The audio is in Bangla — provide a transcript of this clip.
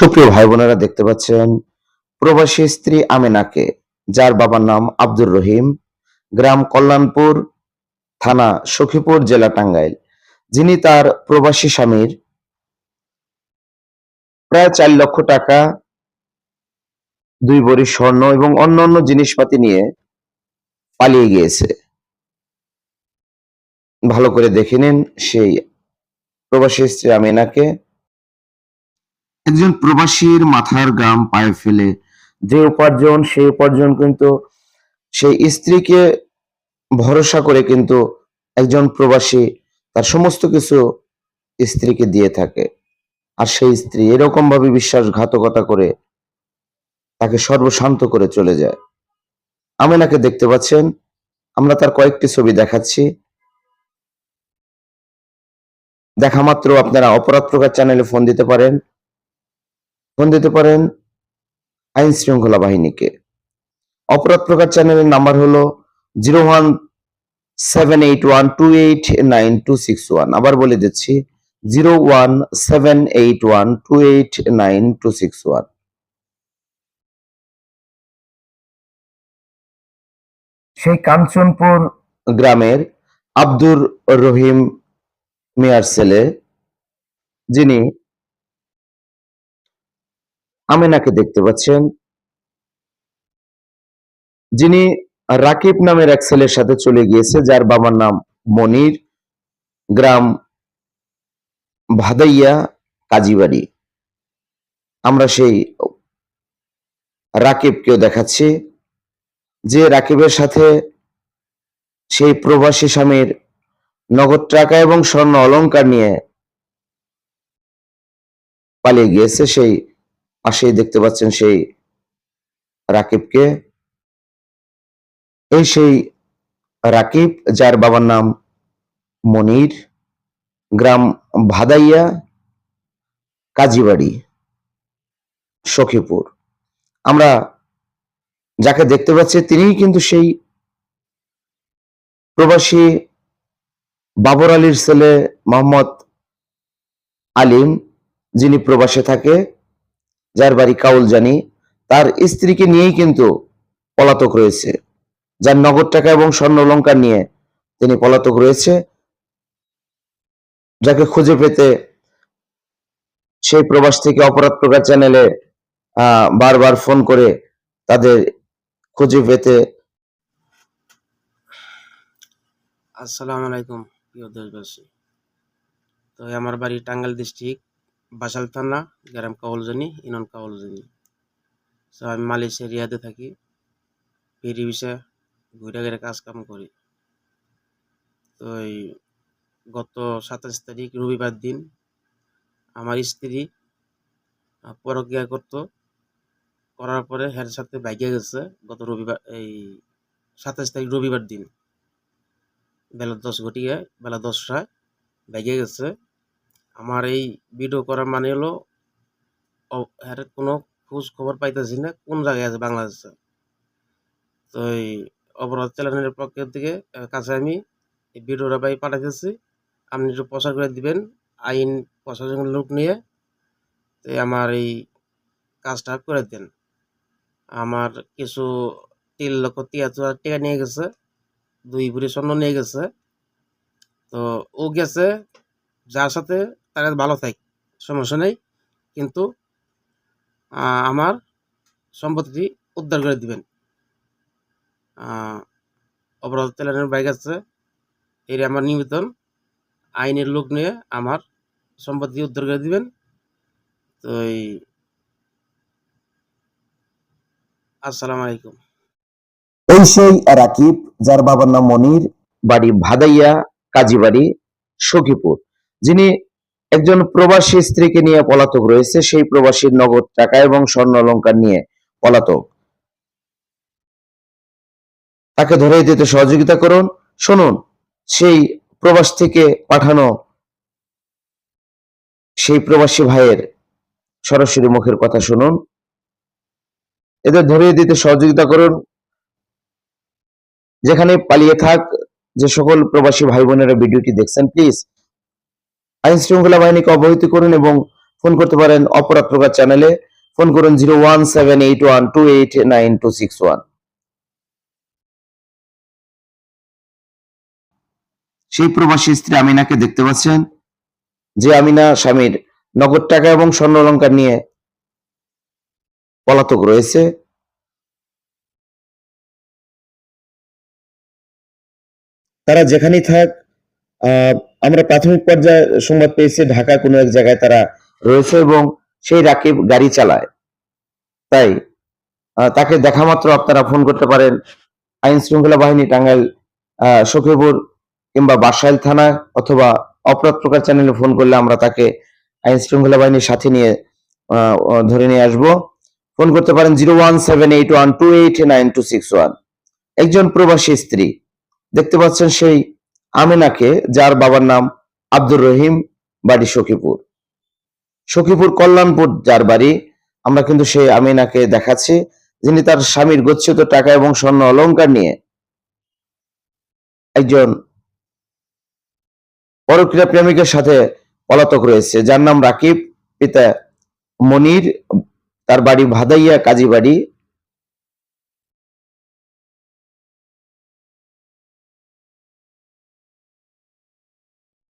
সুপ্রিয় ভাই বোনেরা দেখতে পাচ্ছেন, প্রবাসী স্ত্রী আমেনাকে, যার বাবার নাম আব্দুর রহিম, গ্রাম কল্যাণপুর, থানা সখীপুর, জেলা টাঙ্গাইল। যিনি তার প্রবাসী স্বামীর প্রায় চার লক্ষ টাকা, দুই বড়ি স্বর্ণ এবং অন্যান্য জিনিসপাতি নিয়ে পালিয়ে গিয়েছে। ভালো করে দেখে নিন সেই প্রবাসী স্ত্রী আমিনাকে। একজন প্রবাসীর মাথার গাম পায়ে ফেলে। যে উপার্জন, সেই উপার্জন কিন্তু সেই স্ত্রীকে ভরসা করে কিন্তু একজন প্রবাসী তার সমস্ত কিছু স্ত্রীকে দিয়ে থাকে। আর সেই স্ত্রী এরকম ভাবে বিশ্বাসঘাতকতা করে তাকে সর্বশান্ত করে চলে যায়। আমেনাকে দেখতে পাচ্ছেন। আমরা তার কয়েকটি ছবি দেখাচ্ছি। দেখা মাত্র আপনারা অপরাধ প্রকার চ্যানেলে ফোন দিতে পারেন। ফোন দিতে পারেন আইন শৃঙ্খলা বাহিনীকে। অপরাধ প্রকার চ্যানেলের নাম্বার হলো zero one seven eight one two eight nine two six one. আবার বলে দিচ্ছি zero one seven eight one two eight nine two six one. সেই কাঞ্চনপুর গ্রামের আব্দুর রহিম মিয়ার ছেলে যিনি আমেনাকে দেখতে পাচ্ছেন। যিনি রাকিব নামের এক ছেলের সাথে চলে গিয়েছে, যার বাবার নাম মনির, গ্রাম ভাদাইয়া, কাজীবাড়ি। আমরা সেই রাকিবকেও দেখাচ্ছি, যে রাকিবের সাথে সেই প্রবাসী স্বামীর নগদ টাকা এবং স্বর্ণ অলংকার নিয়ে পালিয়ে গিয়েছে সেই পাশেই দেখতে পাচ্ছেন সেই রাকিবকে। এই সেই রাকিব, যার বাবার নাম মনির, গ্রাম ভাদাইয়া, কাজীবাড়ি, সখীপুর। আমরা যাকে দেখতে পাচ্ছি তিনিই কিন্তু সেই প্রবাসী বাবর আলীর ছেলে মোহাম্মদ আলিম, যিনি প্রবাসে থাকে। যার বাড়ি কাউল জানি তার স্ত্রীকে নিয়েই কিন্তু পলাতক রয়েছে। যার নগদ টাকা এবং স্বর্ণ অলংকার নিয়ে তিনি পলাতক রয়েছে। যাকে খুঁজে পেতে সেই প্রবাস থেকে অপরাধ প্রকার চ্যানেলে বারবার ফোন করে তাদের খুঁজে পেতে। আসসালামু আলাইকুম, প্রিয় দেশবাসী। তো আমার বাড়ি টাঙ্গাইল ডিস্ট্রিক্ট বাসাল থানা, গ্রাম কাউলজনি ইনন কাউলজনি তো আমি মালয়েশিয়া রিয়াদে থাকি। ফেরি বিষয়ে ঘুরে ঘুরে কাজ কাম করি। তো এই গত সাতাশ তারিখ রবিবার দিন আমার স্ত্রী পরক্রিয়া করতো। করার পরে হের সাথে বাইকে গেছে গত রবিবার, এই সাতাশ তারিখ রবিবার দিন। বেলা দশ ঘটিয়ে, বেলা দশটায় বেগে গেছে। আমার এই ভিডিও করার মানে হলো, অ- এর কোনো খোঁজ খবর পাইতেছি না কোন জায়গায় আছে বাংলাদেশে। তো এই অপরাধ চ্যানেলের পক্ষ থেকে কাছে আমি এই ভিডিওটা পাই পাঠাতেছি আপনি একটু প্রচার করে দিবেন, আইন প্রশাসনের লোক নিয়ে তো আমার এই কাজটা করে দেন। আমার কিছু তিন লক্ষ তিয়াত্তর হাজার টাকা নিয়ে গেছে, দুই ভরি স্বর্ণ নিয়ে গেছে। তো ও গেছে যার সাথে তার ভালো থাক, সমস্যা নেই। কিন্তু আমার সম্পত্তিটি উদ্ধার করে দিবেন। অপরাধ চালানোর বাইক আছে এর আমার নিবেদন আইনের লোক নিয়ে আমার সম্পত্তি উদ্ধার করে দিবেন। তো এই, আসসালামু আলাইকুম। এই সেই রাকিব, যার বাবার নাম মনির, বাড়ি ভাদাইয়া, কাজীবাড়ি, সখীপুর। যিনি একজন প্রবাসী স্ত্রীকে নিয়ে পলাতক রয়েছে, সেই প্রবাসীর নগদ টাকা এবং স্বর্ণ অলংকার নিয়ে পলাতক। তাকে ধরে দিতে সহযোগিতা করুন। শুনুন, সেই প্রবাস থেকে পাঠানো সেই প্রবাসী ভাইয়ের সরাসরি মুখের কথা শুনুন। এদের ধরিয়ে দিতে সহযোগিতা করুন। যেখানে পালিয়ে থাক, যে সকল প্রবাসী ভাই বোনেরা ভিডিওটি দেখছেন, প্লিজ আইন শৃঙ্খলা বাহিনীকে অবহিত করুন এবং ফোন করতে পারেন অপরাধ প্রকার চ্যানেলে। ফোন করুন জিরো ওয়ান ওয়ান সেই প্রবাসী স্ত্রী আমিনাকে দেখতে পাচ্ছেন, যে আমিনা স্বামীর নগদ টাকা এবং স্বর্ণ অলঙ্কার নিয়ে পলাতক রয়েছে। তারা যেখানেই থাক আমরা প্রাথমিক পর্যায়ে সংবাদ পেয়েছি ঢাকা কোনো এক জায়গায় তারা রয়েছে এবং সেই রাকিব গাড়ি চালায়। তাই তাকে দেখা মাত্র আপনারা ফোন করতে পারেন। আইন শৃঙ্খলা বাহিনী টাঙ্গাইল সখীপুর কিংবা বাসাইল থানা অথবা অপরাধ প্রকার চ্যানেলে ফোন করলে আমরা তাকে আইন শৃঙ্খলা বাহিনীর সাথে নিয়ে ধরে নিয়ে আসব। ফোন করতে পারেন zero one seven eight one two eight nine two six one. একজন প্রবাসী স্ত্রী। দেখতে পাচ্ছেন সেই আমেনাকে, যার বাবার নাম আব্দুর রহিম, বাড়ি সখীপুর। সখীপুর কল্যাণপুর যার বাড়ি, আমরা কিন্তু সেই আমিনাকে দেখাচ্ছি, যিনি তার স্বামীর গচ্ছিত টাকা এবং স্বর্ণ অলংকার নিয়ে একজন পরক্রিয়া প্রেমিকের সাথে পলাতক রয়েছে। যার নাম রাকিব, পিতা মনির, তার বাড়ি ভাদাইয়া কাজী বাড়ি